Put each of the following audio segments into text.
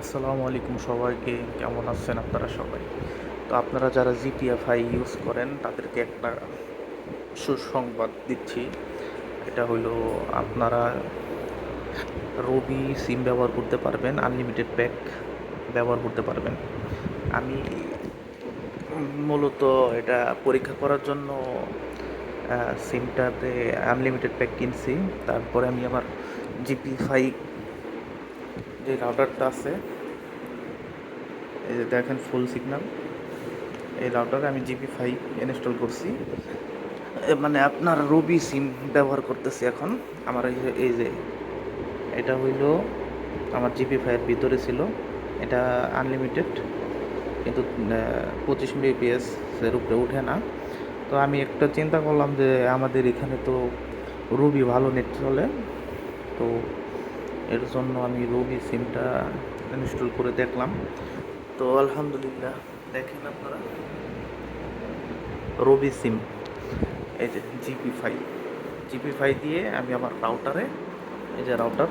আসসালামু আলাইকুম সবাইকে, কেমন আছেন আপনারা সবাই? তো আপনারা যারা জিটিএফআই ইউজ করেন, তাদেরকে একটা সুসংবাদ দিচ্ছি। এটা হলো আপনারা রবি সিম ব্যবহার করতে পারবেন আনলিমিটেড প্যাক ব্যবহার করতে পারবেন। আমি মূলত এটা পরীক্ষা করার জন্য সিমটাতে আনলিমিটেড প্যাক কিনছি। তারপরে আমি আমার জিপি ফাইভ যে রাউটারটা আছে, এই যে দেখেন ফুল সিগন্যাল এই রাউটারে আমি জিপি ফাইভ ইনস্টল করছি। মানে আপনার রবি সিম ব্যবহার করতেছি এখন। আমার এই যে এটা হইল আমার জিপি ফাইভের ভিতরে ছিল। এটা আনলিমিটেড কিন্তু পঁচিশ বিপিএস এর উপরে উঠে না। তো আমি একটা চিন্তা করলাম যে আমাদের এখানে তো রুবি ভালো নেট চলে। তো এর জন্য আমি রবি সিমটা ইনস্টল করে দেখলাম। তো আলহামদুলিল্লাহ, দেখেন আপনারা। রবি সিম, এই যে জিপি ফাইভ জিপি ফাইভ দিয়ে আমি আমার রাউটারে, এই যে রাউটার,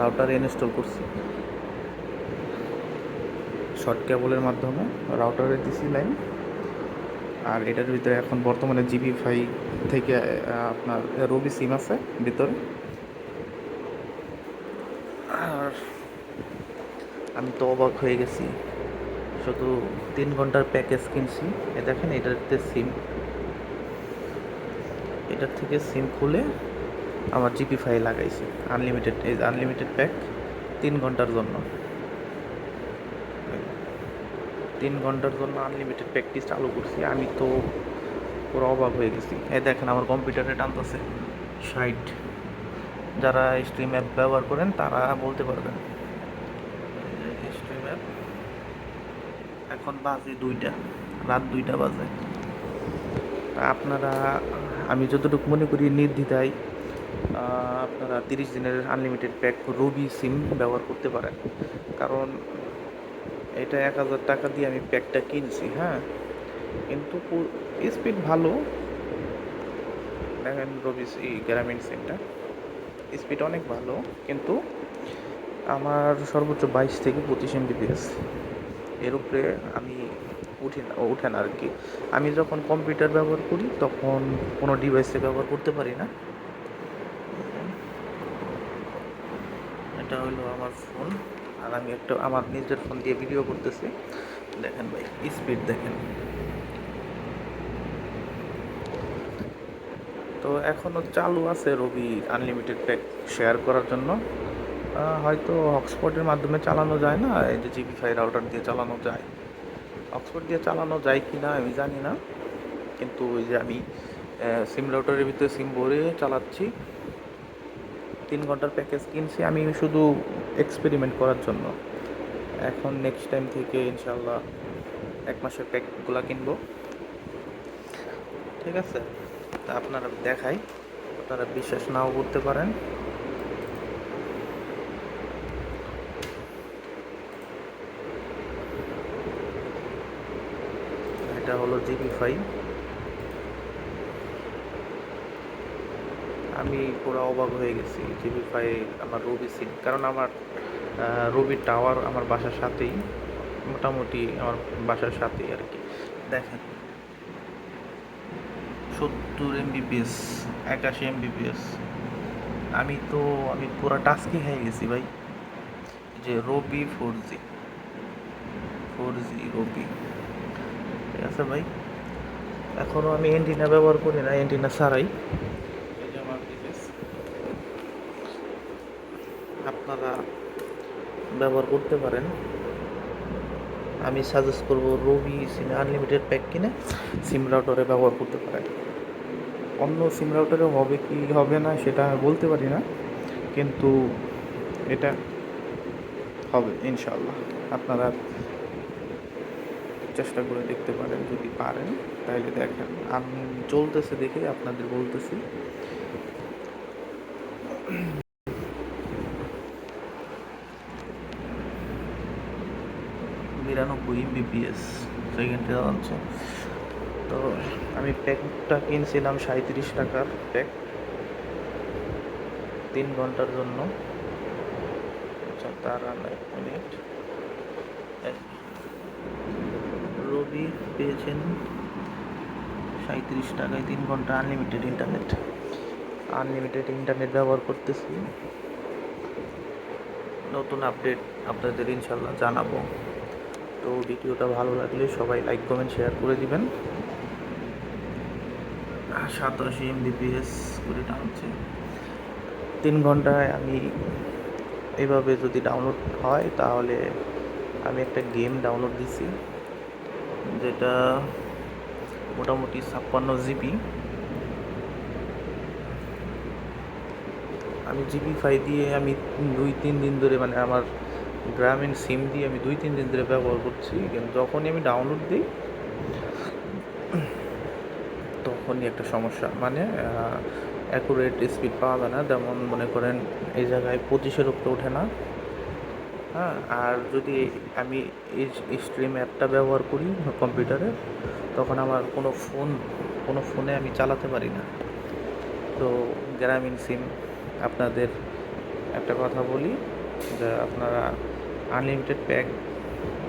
রাউটারে ইনস্টল করছি। শর্ট কেবলের মাধ্যমে রাউটারে দিছি লাইন। আর এটার ভিতরে এখন বর্তমানে জিবি ফাইভ থেকে আপনার রবি সিম আছে ভিতরে। আর আমি তো অবাক হয়ে গেছি। শুধু তিন ঘণ্টার প্যাকেজ কিনছি। এ দেখেন, এটাতে সিম এটার থেকে সিম খুলে আমার জিপি ফাই লাগাইছি। আনলিমিটেড এই আনলিমিটেড প্যাক তিন ঘণ্টার জন্য। তিন ঘণ্টার জন্য আনলিমিটেড প্র্যাকটিস চালু করছি। আমি তো পুরো অবাক হয়ে গেছি। এই দেখেন, আমার কম্পিউটারে টানতেছে। ষাট যারা স্ট্রিম অ্যাপ ব্যবহার করেন তারা বলতে পারবেন। স্ট্রিম অ্যাপ এখন বাজে দুইটা রাত দুইটা বাজে। আপনারা আমি যতটুকু মনে করি নির্দ্বিধায় আপনারা তিরিশ দিনের আনলিমিটেড প্যাক রবি সিম ব্যবহার করতে পারেন। কারণ এটা এক হাজার টাকা দিয়ে আমি প্যাকটা কিনছি হ্যাঁ? কিন্তু স্পিড ভালো। দেখেন রবি গ্রামীণ সিমটা স্পিড অনেক ভালো, কিন্তু আমার সর্বোচ্চ বাইশ থেকে পঁচিশ এমবিপিএস এর উপরে আমি উঠি না, উঠে না আর কি আমি যখন কম্পিউটার ব্যবহার করি, তখন কোনো ডিভাইসে ব্যবহার করতে পারি না। এটা হলো আমার ফোন আর আমি একটা, আমার নিজের ফোন দিয়ে ভিডিও করতেছি। দেখেন ভাই স্পিড দেখেন। তো এখনও চালু আছে রবি আনলিমিটেড প্যাক শেয়ার করার জন্য। হয়তো হটস্পটের মাধ্যমে চালানো যায় না, এই যে জিবি ফাই রাউটার দিয়ে চালানো যায়। হটস্পট দিয়ে চালানো যায় কি না আমি জানি না, কিন্তু ওই যে আমি সিম রাউটারের ভিতরে সিম ভরে চালাচ্ছি। তিন ঘণ্টার প্যাকেজ কিনছি আমি শুধু এক্সপেরিমেন্ট করার জন্য। এখন নেক্সট টাইম থেকে ইনশাল্লাহ এক মাসের প্যাকগুলো কিনবো। ঠিক আছে? তা আপনারা দেখাই, আপনারা বিশ্বাস নাও করতে পারেন। এটা হলো জিবি ফাইভ আমি পুরো অবাক হয়ে গেছি জিবি ফাইভ আমার রবি সিম কারণ আমার রবি টাওয়ার আমার বাসার সাথেই, মোটামুটি আমার বাসার সাথেই আর কি। দেখেন সত্তর এমবিপিএস একাশি এমবিপিএস আমি তো আমি পুরো টাস্কি হয়ে গেছি ভাই। যে রবি ফোর জি ফোর জি রবি ঠিক আছে ভাই? এখনও আমি এন্টিনা ব্যবহার করি না এন্টিনা ছাড়াই। আপনারা ব্যবহার করতে পারেন। আমি সাজেস্ট করব রবি সিম আনলিমিটেড প্যাক কিনে সিম রাউটারে ব্যবহার করতে পারেন। অন্য সিম রাউটারে হবে কি, হবে না সেটা বলতে পারি না, কিন্তু এটা হবে ইনশাল্লাহ আপনারা চেষ্টা করে দেখতে পারেন, যদি পারেন, তাহলে দেখেন। আমি চলতেছে দেখে আপনাদের বলতেছি। বিরানব্বই এমবিপিএস সেকেন্ডে যাচ্ছে তো আমি প্যাকটা কিনছিলাম সাঁত্রিশ টাকার প্যাক তিন ঘণ্টার জন্য। আচ্ছা এক মিনিট রবি পেয়েছেন সাঁত্রিশ টাকায় তিন ঘণ্টা আনলিমিটেড ইন্টারনেট আনলিমিটেড ইন্টারনেট ব্যবহার করতেছি। নতুন আপডেট আপনাদের ইনশাল্লাহ জানাব। তো ভিডিওটা ভালো লাগলে সবাই লাইক কমেন্ট শেয়ার করে দিবেন। সাতাশি এমবিপিএস করে টানছে। তিন ঘন্টায় আমি এভাবে যদি ডাউনলোড হয়, তাহলে আমি একটা গেম ডাউনলোড দিছি, যেটা মোটামুটি ছাপ্পান্ন জিবি আমি জিবি ফাই দিয়ে আমি দুই, তিন দিন ধরে মানে আমার গ্রামীণ সিম দিয়ে আমি দুই, তিন দিন ধরে ব্যবহার করছি, কিন্তু যখনই আমি ডাউনলোড দিই, তখনই একটা সমস্যা। মানে অ্যাকুরেট স্পিড পাওয়া যায় না। যেমন মনে করেন, এই জায়গায় পঁচিশের উপরে ওঠে না। হ্যাঁ আর যদি আমি এই স্ট্রিম অ্যাপটা ব্যবহার করি কম্পিউটারে তখন আমার কোনো ফোন কোনো ফোনে আমি চালাতে পারি না। তো গ্রামীণ সিম, আপনাদের একটা কথা বলি, যে আপনারা আনলিমিটেড প্যাক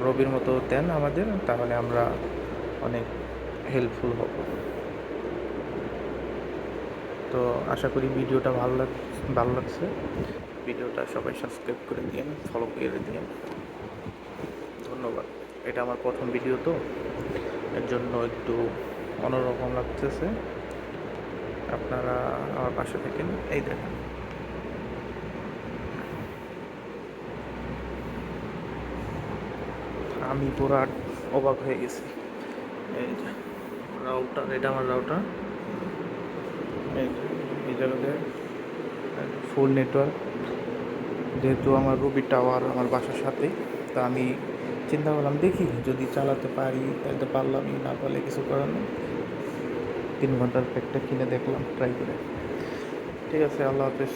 রবির মতো দেন আমাদের, তাহলে আমরা অনেক হেল্পফুল হব। তো আশা করি ভিডিওটা ভালো লাগ, ভালো লাগছে। ভিডিওটা সবাই সাবস্ক্রাইব করে দিন ফলো করে দিন ধন্যবাদ। এটা আমার প্রথম ভিডিও তো, এর জন্য একটু অন্যরকম লাগতেছে। আপনারা আমার পাশে থাকেন। এই দেখেন। আমি পুরা অবাক হয়ে গেছি। এই যে রাউটার এটা আমার রাউটার এই ফুল নেটওয়ার্ক যেহেতু আমার রুবি টাওয়ার আমার বাসার সাথে তা আমি চিন্তা করলাম, দেখি যদি চালাতে পারি তাহলে তো পারলামই, না পারলে কিছু করার নেই। তিন ঘণ্টার প্যাকটা কিনে দেখলাম ট্রাই করে। ঠিক আছে, আল্লাহ হাফেজ।